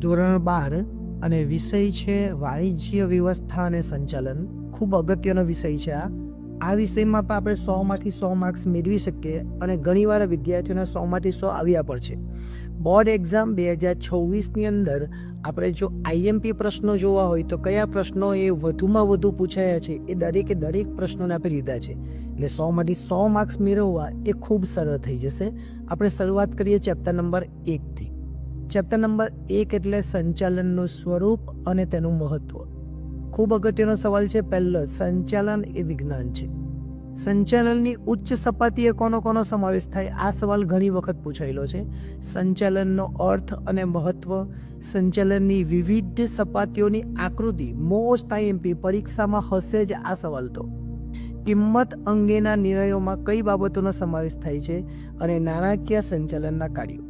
ધોરણ બાર અને વિષય છે વાણિજ્ય વ્યવસ્થા અને સંચાલન. ખૂબ અગત્યનો વિષય છે આ. આ વિષયમાં પણ આપણે સોમાંથી સો માર્ક્સ મેળવી શકીએ અને ઘણીવાર વિદ્યાર્થીઓને સોમાંથી સો આવ્યા પણ છે. બોર્ડ એક્ઝામ બે હજાર છવ્વીસની અંદર આપણે જો આઈએમપી પ્રશ્નો જોવા હોય તો કયા પ્રશ્નો એ વધુમાં વધુ પૂછાયા છે એ દરેકે દરેક પ્રશ્નોને આપણે લીધા છે. એટલે સોમાંથી સો માર્ક્સ મેળવવા એ ખૂબ સરળ થઈ જશે. આપણે શરૂઆત કરીએ ચેપ્ટર નંબર એકથી ચેપ્ટર નંબર એક એટલે સંચાલનનું સ્વરૂપ અને તેનું મહત્વ. ખૂબ અગત્યનો સવાલ છે. પહેલો, સંચાલન એ વિજ્ઞાન છે. સંચાલનની ઉચ્ચ સપાટીએ કોનો કોનો સમાવેશ થાય? આ સવાલ ઘણી વખત પૂછાયેલો છે. સંચાલનનો અર્થ અને મહત્વ, સંચાલનની વિવિધ સપાટીઓની આકૃતિ મોસ્ટ આઈએમપી પરીક્ષામાં હશે જ આ સવાલ તો. કિંમત અંગેના નિર્ણયોમાં કઈ બાબતોનો સમાવેશ થાય છે? અને નાણાકીય સંચાલનના કાર્યો.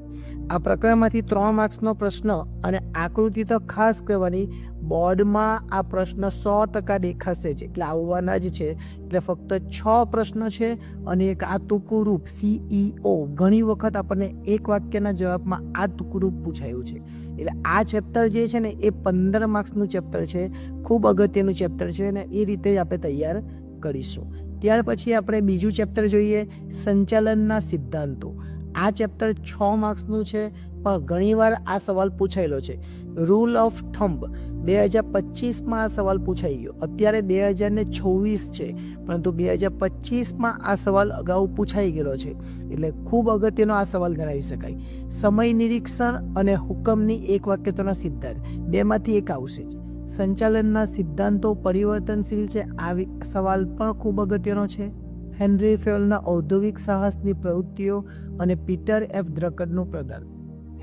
આ પ્રકરણમાંથી ત્રણ માર્ક્સનો પ્રશ્ન અને આકૃતિ તો ખાસ કહેવાની, બોર્ડમાં આ પ્રશ્ન સો ટકા દેખાશે જ. એટલે આવવાના જ છે. એટલે ફક્ત છ પ્રશ્ન છે અને એક આ ટૂંકું રૂપ સીઈઓ ઘણી વખત આપણને એક વાક્યના જવાબમાં આ ટૂંકું રૂપ પૂછાયું છે. એટલે આ ચેપ્ટર જે છે ને, એ પંદર માર્ક્સનું ચેપ્ટર છે. ખૂબ અગત્યનું ચેપ્ટર છે અને એ રીતે જ આપણે તૈયાર કરીશું. ત્યાર પછી આપણે બીજું ચેપ્ટર જોઈએ, સંચાલનના સિદ્ધાંતો. આ ચેપ્ટર છ માર્ક્સનું છે, પણ ઘણીવાર આ સવાલ પૂછાયેલો છે. રૂલ ઓફ થંબ બે હજાર પચીસમાં આ સવાલ પૂછાઈ ગયો. અત્યારે બે હજાર ને છવ્વીસ છે, પરંતુ બે હજાર પચીસમાં આ સવાલ અગાઉ પૂછાઈ ગયેલો છે. એટલે ખૂબ અગત્યનો આ સવાલ ગણાવી શકાય. સમય નિરીક્ષણ અને હુકમની એક વાક્યતાનો સિદ્ધાંત. બેમાંથી એક આવશે જ. સંચાલનના સિદ્ધાંતો પરિવર્તનશીલ છે આ સવાલ પણ ખૂબ અગત્યનો છે. હેનરી ફેલના ઔદ્યોગિક સાહસની પ્રવૃત્તિઓ અને પીટર એફ દ્રકરનું પ્રદાન.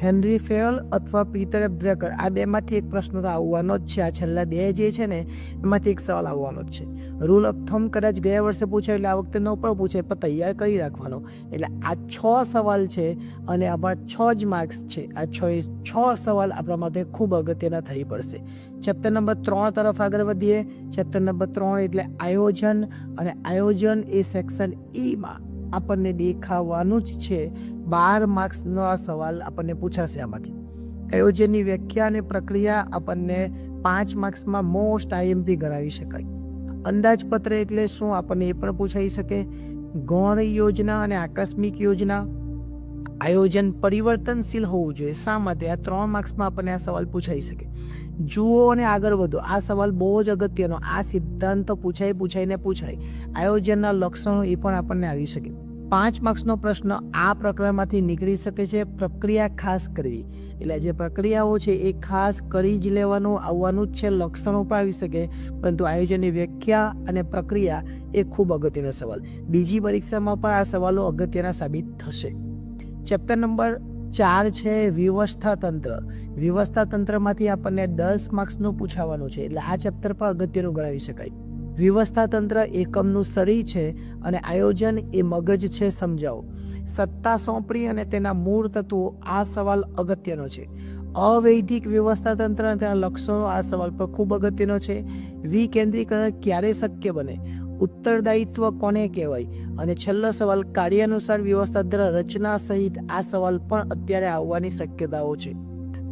હેનરી ફેલ અથવા પીટર એફ દ્રકર આ બેમાંથી એક પ્રશ્ન તો આવવાનો જ છે. આ છેલ્લા બે જે છે ને, એમાંથી એક સવાલ આવવાનો જ છે. રૂલ ઓફ થમ કદાચ ગયા વર્ષે પૂછાય એટલે આ વખતે ન પણ પૂછે પણ તૈયાર કરી રાખવાનો. એટલે આ છ સવાલ છે અને આમાં છ જ માર્ક્સ છે. આ છ છ સવાલ આપણા માટે ખૂબ અગત્યના થઈ પડશે. ચેપ્ટર નંબર ત્રણ તરફ આગળ વધીએ. ચેપ્ટર નંબર ત્રણ એટલે આયોજન. અને આયોજન એ સેક્શન ઈમાં આપણને દેખાવાનું જ છે બાર માર્ક્સનો આ સવાલ આપણને પૂછાશે આમાંથી. આયોજનની વ્યાખ્યા અને પ્રક્રિયા આપણને પાંચ માર્ક્સમાં મોસ્ટ આઈએમપી કરાવી શકાય. અંદાજપત્ર એટલે શું આપણને એ પણ પૂછાઈ શકે. ગૌણ યોજના અને આકસ્મિક યોજના. આયોજન પરિવર્તનશીલ હોવું જોઈએ. શા માટે? આ ત્રણ માર્ક્સમાં આપણને આ સવાલ પૂછાઈ શકે. જુઓ અને આગળ વધો. આ સવાલ બહુ જ અગત્યનો. આ સિદ્ધાંત પૂછાય પૂછાઈને પૂછાય. આયોજનના લક્ષણો એ પણ આપણને આવી શકે. પાંચ માર્ક્સનો પ્રશ્ન આ પ્રકરણમાંથી નીકળી શકે છે, પ્રક્રિયા ખાસ કરવી. એટલે જે પ્રક્રિયાઓ છે એ ખાસ કરી જ લેવાનું, આવવાનું જ છે, લક્ષણો પણ આવી શકે. પરંતુ આયોજનની વ્યાખ્યા અને પ્રક્રિયા એ ખૂબ અગત્યનો સવાલ. બીજી પરીક્ષામાં પણ આ સવાલો અગત્યના સાબિત થશે. ચેપ્ટર નંબર ચાર છે વ્યવસ્થા તંત્ર. વ્યવસ્થા તંત્રમાંથી આપણને દસ માર્ક્સનું પૂછાવાનું છે. એટલે આ ચેપ્ટર પણ અગત્યનું ગણાવી શકાય. વ્યવસ્થા તંત્ર એકમનું શરીર છે અને આયોજન એ મગજ છે સમજાવો. સત્તા સોંપણી અને તેના મૂળ તત્વો આ સવાલ અગત્યનો છે. અવૈધિક વ્યવસ્થા તંત્ર અને તેના લક્ષણો આ સવાલ પર ખૂબ અગત્યનો છે. વિકેન્દ્રીકરણ ક્યારે શક્ય બને? ઉત્તરદાયિત્વ કોને કહેવાય? અને છેલ્લો સવાલ, કાર્યાનુસાર વ્યવસ્થા દ્વારા રચના સહિત આ સવાલ પણ અત્યારે આવવાની શક્યતાઓ છે.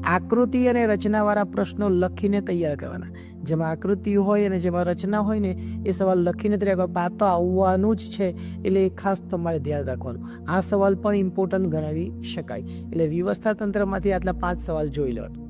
આકૃતિ અને રચનાવાળા પ્રશ્નો લખીને તૈયાર કરવાના. જેમાં આકૃતિ હોય અને જેમાં રચના હોય ને, એ સવાલ લખીને તૈયાર કરવા. પાતો આવવાનું જ છે, એટલે એ ખાસ તમારે ધ્યાન રાખવાનું. આ સવાલ પણ ઇમ્પોર્ટન્ટ ગણાવી શકાય. એટલે વ્યવસ્થા તંત્રમાંથી આટલા પાંચ સવાલ જોઈ લો.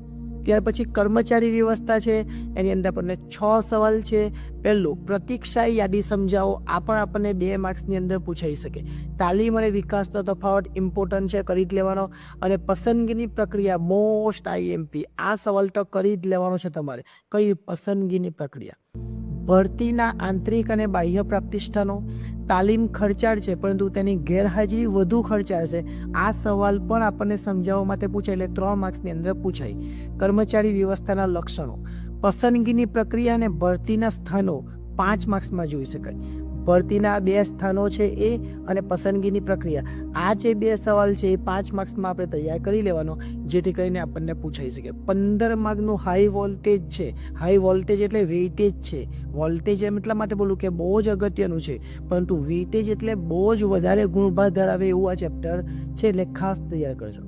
ત્યાર પછી કર્મચારી વ્યવસ્થા છે, એની અંદર આપણને છ સવાલ છે. પહેલું પ્રતીક્ષા યાદી સમજાવો, આ પણ આપણને બે માર્ક્સની અંદર પૂછાઈ શકે. તાલીમ અને વિકાસનો તફાવત ઇમ્પોર્ટન્ટ છે, કરી જ લેવાનો. અને પસંદગીની પ્રક્રિયા મોસ્ટ આઈએમપી આ સવાલ તો કરી જ લેવાનો છે તમારે. કઈ પસંદગીની પ્રક્રિયા? ભરતીના આંતરિક અને બાહ્ય પ્રાપ્તિષ્ઠાનો તાલીમ ખર્ચાળ છે, પરંતુ તેની ગેરહાજરી વધુ ખર્ચાળ છે. આ સવાલ પણ આપણને સમજાવવા માટે પૂછાય એટલે ત્રણ માર્ક્સની અંદર પૂછાય. કર્મચારી વ્યવસ્થાના લક્ષણો. પસંદગીની પ્રક્રિયા અને ભરતીના સ્થાનો પાંચ માર્ક્સમાં જોઈ શકાય. ભરતીના બે સ્થાનો છે એ અને પસંદગીની પ્રક્રિયા. આ જે બે સવાલ છે એ પાંચ માર્ક્સમાં આપણે તૈયાર કરી લેવાનો, જેથી કરીને આપણને પૂછાઈ શકે. પંદર માર્કનું હાઈ વોલ્ટેજ છે. હાઈ વોલ્ટેજ એટલે વેઇટેજ છે. વોલ્ટેજ એમ એટલા માટે બોલું કે બહુ જ અગત્યનું છે. પરંતુ વેઇટેજ એટલે બહુ જ વધારે ગુણભાર ધરાવે એવું આ ચેપ્ટર છે એટલે ખાસ તૈયાર કરજો.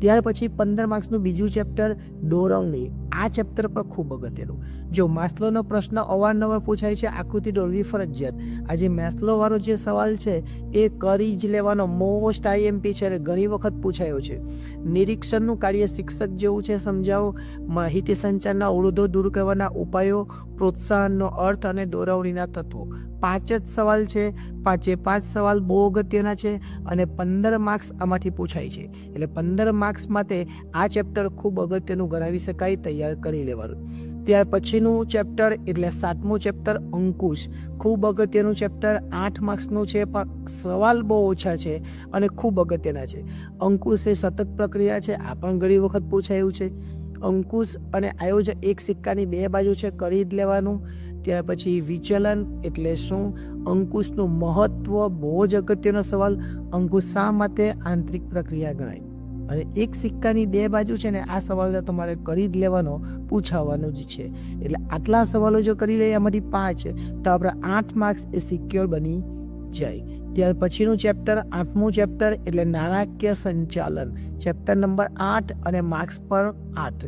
ત્યાર પછી પંદર માર્ક્સનું બીજું ચેપ્ટર, દોરવણી. આ ચેપ્ટર પણ ખૂબ અગત્યનું. જો માસ્લોનો પ્રશ્ન અવારનવાર પૂછાય છે, આકૃતિ દોરવી ફરજિયાત. આજે મેસ્લોવાળો જે સવાલ છે, એ કરી જ લેવાનો મોસ્ટ આઈએમપી છે અને ઘણી વખત પૂછાયો છે. નિરીક્ષણનું કાર્ય શિક્ષક જેવું છે, સમજાવો. માહિતી સંચારના અવરોધો દૂર કરવાના ઉપાયો પ્રોત્સાહનનો અર્થ અને દોરવણીના તત્વો. પાંચ જ સવાલ છે. પાંચે પાંચ સવાલ બહુ અગત્યના છે અને પંદર માર્ક્સ આમાંથી પૂછાય છે. એટલે પંદર માર્ક્સ માટે આ ચેપ્ટર ખૂબ અગત્યનું ગણાવી શકાય તૈયાર કરી લેવાનું. ત્યાર પછીનું ચેપ્ટર એટલે સાતમું ચેપ્ટર અંકુશ. ખૂબ અગત્યનું ચેપ્ટર. આઠ માર્ક્સનું છે પણ સવાલ બહુ ઓછા છે અને ખૂબ અગત્યના છે. અંકુશ એ સતત પ્રક્રિયા છે. આ પણ ઘણી વખત પૂછાયું છે. અંકુશ અને આયોજન એક સિક્કાની બે બાજુ છે, કરી જ લેવાનું. ત્યાર પછી વિચલન એટલે શું? અંકુશનું મહત્વ બહુ જ અગત્યનો સવાલ. અંકુશ શા માટે આંતરિક પ્રક્રિયા ગણાય? અને એક સિક્કાની બે બાજુ છે ને, આ સવાલ તમારે કરી જ લેવાનો, પૂછાવાનો જ છે. એટલે આટલા સવાલો જો કરી લઈએ એમાંથી પાંચ, તો આપણા આઠ માર્ક્સ એ સિક્યોર બની જાય. ત્યાર પછીનું ચેપ્ટર, આઠમું ચેપ્ટર એટલે નાણાકીય સંચાલન. ચેપ્ટર નંબર આઠ અને માર્ક્સ પર આઠ.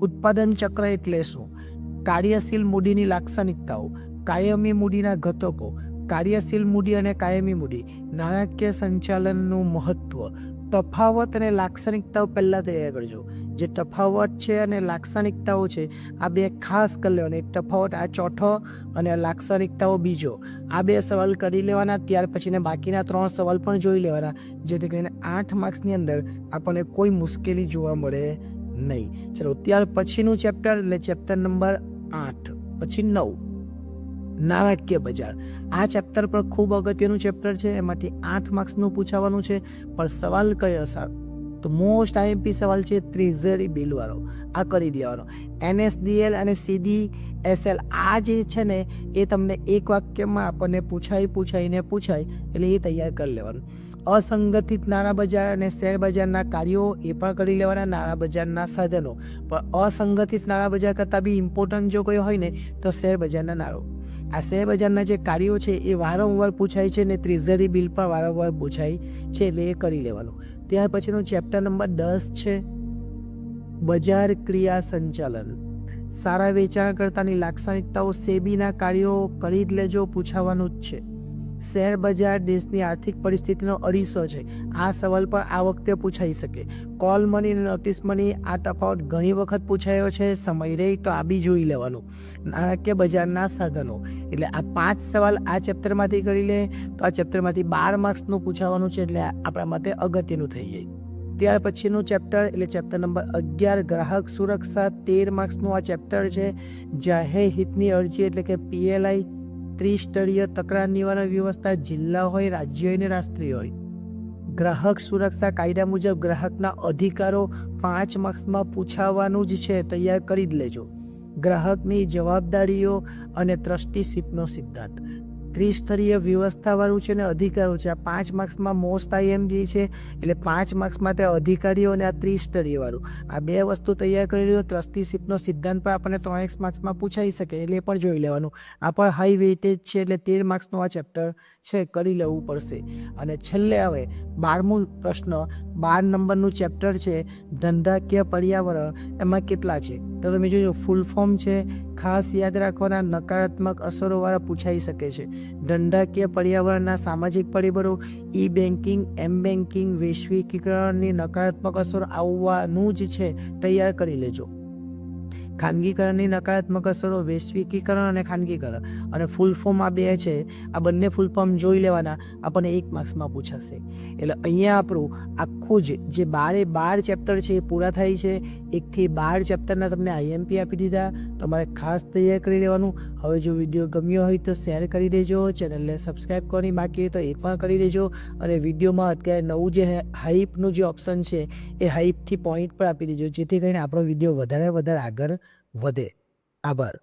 ઉત્પાદન ચક્ર એટલે શું? કાર્યશીલ મૂડીની લાક્ષણિકતાઓ, કાયમી મૂડીના ઘટકો, કાર્યશીલ મૂડી અને કાયમી મૂડી. નાણાકીય સંચાલનનું મહત્વ તફાવત અને લાક્ષણિકતાઓ પહેલાં તૈયાર કરજો. જે તફાવત છે અને લાક્ષણિકતાઓ છે, આ બે ખાસ કરી લેવાના. એક તફાવત, આ ચોથો અને લાક્ષણિકતાઓ બીજો. આ બે સવાલ કરી લેવાના, ત્યાર પછીને બાકીના ત્રણ સવાલ પણ જોઈ લેવાના. જેથી કરીને આઠ માર્ક્સની અંદર આપણને કોઈ મુશ્કેલી જોવા મળે નહીં. ચલો, ત્યાર પછીનું ચેપ્ટર એટલે ચેપ્ટર નંબર આઠ. પછી નવ. નાણાકીય બજાર. આ ચેપ્ટર પર ખૂબ અગત્યનું ચેપ્ટર છે, એમાંથી આઠ માર્ક્સનું પૂછાવાનું છે, પણ સવાલ કયો સર તો મોસ્ટ આઈએમપી સવાલ છે ટ્રેઝરી બિલવાળો. આ કરી દેવાનો. એનએસડીએલ અને સીડી એસએલ આ જે છે ને, એ તમને એક વાક્યમાં આપણને પૂછાઈ, પૂછાઈને પૂછાય એટલે એ તૈયાર કરી લેવાનું. અસંગઠિત નાણાં બજાર અને શેર બજારના કાર્યો એ પણ કરી લેવાના, નાણાં બજારના સાધનો. પણ અસંગઠિત નાણાં બજાર કરતાં બી ઇમ્પોર્ટન્ટ જો કોઈ હોય ને, તો શેર બજારના નાણાં. આ શેર બજારના જે કાર્યો છે એ વારંવાર પૂછાય છે ને ટ્રેઝરી બિલ પણ વારંવાર પૂછાય છે એટલે એ કરી લેવાનું. ત્યાર પછીનો ચેપ્ટર નંબર દસ છે, બજાર ક્રિયા સંચાલન. સારા વેચાણકર્તાની લાક્ષણિકતાઓ સેબીના કાર્યો કરી જ લેજો, પૂછાવાનું જ છે. શેર બજાર દેશની આર્થિક પરિસ્થિતિનો અરીસો છે. આ સવાલ પણ આ વખતે પૂછાઈ શકે. કોલ મની અને નોટિસ મની આ તફાવત ઘણી વખત પૂછાયો છે. સમય રહી તો આ બી જોઈ લેવાનું. નાણાકીય બજારના સાધનો. એટલે આ પાંચ સવાલ આ ચેપ્ટરમાંથી કરી લે તો આ ચેપ્ટરમાંથી બાર માર્ક્સનું પૂછાવાનું છે એટલે આપણા માટે અગત્યનું થઈ જાય. ત્યાર પછીનું ચેપ્ટર એટલે ચેપ્ટર નંબર અગિયાર, ગ્રાહક સુરક્ષા, તેર માર્ક્સનું આ ચેપ્ટર છે. જાહેર હિતની અરજી એટલે કે પીએલઆઈ ત્રિસ્તરીય તકરાર નિવારણ વ્યવસ્થા જિલ્લા હોય, રાજ્ય અને રાષ્ટ્રીય હોય. ગ્રાહક સુરક્ષા કાયદા મુજબ ગ્રાહકના અધિકારો પાંચ માર્ક્સમાં પૂછાવાનું જ છે, તૈયાર કરી જ લેજો. ગ્રાહકની જવાબદારીઓ અને ટ્રસ્ટીશીપનો સિદ્ધાંત. ત્રિસ્તરીય વ્યવસ્થાવાળું છે ને અધિકારો છે. આ પાંચ માર્ક્સમાં મોસ્ટ આઈએમજી છે, એટલે પાંચ માર્ક્સ માટે અધિકારીઓ અને આ ત્રિસ્તરીયવાળું. આ બે વસ્તુ તૈયાર કરી લો ટ્રસ્ટીશીપનો સિદ્ધાંત પણ આપણને ત્રણ એક્સ માર્ક્સમાં પૂછાઈ શકે, એટલે પણ જોઈ લેવાનું. આ પણ હાઈ વેઇટેજ છે, એટલે તેર માર્ક્સનું આ ચેપ્ટર છે, કરી લેવું પડશે. અને છેલ્લે હવે બારમું પ્રશ્ન, બાર નંબરનું ચેપ્ટર છે, ધંધાકીય પર્યાવરણ, એમાં કેટલા છે? તો તમે જોજો ફૂલ ફોર્મ છે. ખાસ યાદ રાખવાના, નકારાત્મક અસરોવાળા પૂછાઈ શકે છે. ધંધાકીય પર્યાવરણના સામાજિક પરિબળો ઈ બેન્કિંગ એમ બેન્કિંગ વૈશ્વિકીકરણની નકારાત્મક અસરો આવવાનું જ છે. તૈયાર કરી લેજો. ખાનગીકરણની નકારાત્મક અસરો, વૈશ્વિકીકરણ અને ખાનગીકરણ. અને ફૂલ ફોર્મ આ બે છે, આ બંને ફૂલ ફોર્મ જોઈ લેવાના, આપણને એક માર્ક્સમાં પૂછાશે. એટલે અહીંયા આપણું આખું જ જે બારે બાર ચેપ્ટર છે એ પૂરા થાય છે. એકથી બાર ચેપ્ટરના તમને આઈએમપી આપી દીધા. તમારે ખાસ તૈયાર કરી લેવાનું. હવે જો વીડિયો ગમ્યો હોય તો શેર કરી દેજો. ચેનલને સબસ્ક્રાઈબ કરવાની બાકી હોય તો એ પણ કરી દેજો. અને વિડીયોમાં અત્યારે નવું જે હાઈપનું જે ઓપ્શન છે, એ હાઈપથી પોઈન્ટ પર આપી દેજો. જેથી કરીને આપણો વીડિયો વધારે વધારે આગળ વધે. આભાર.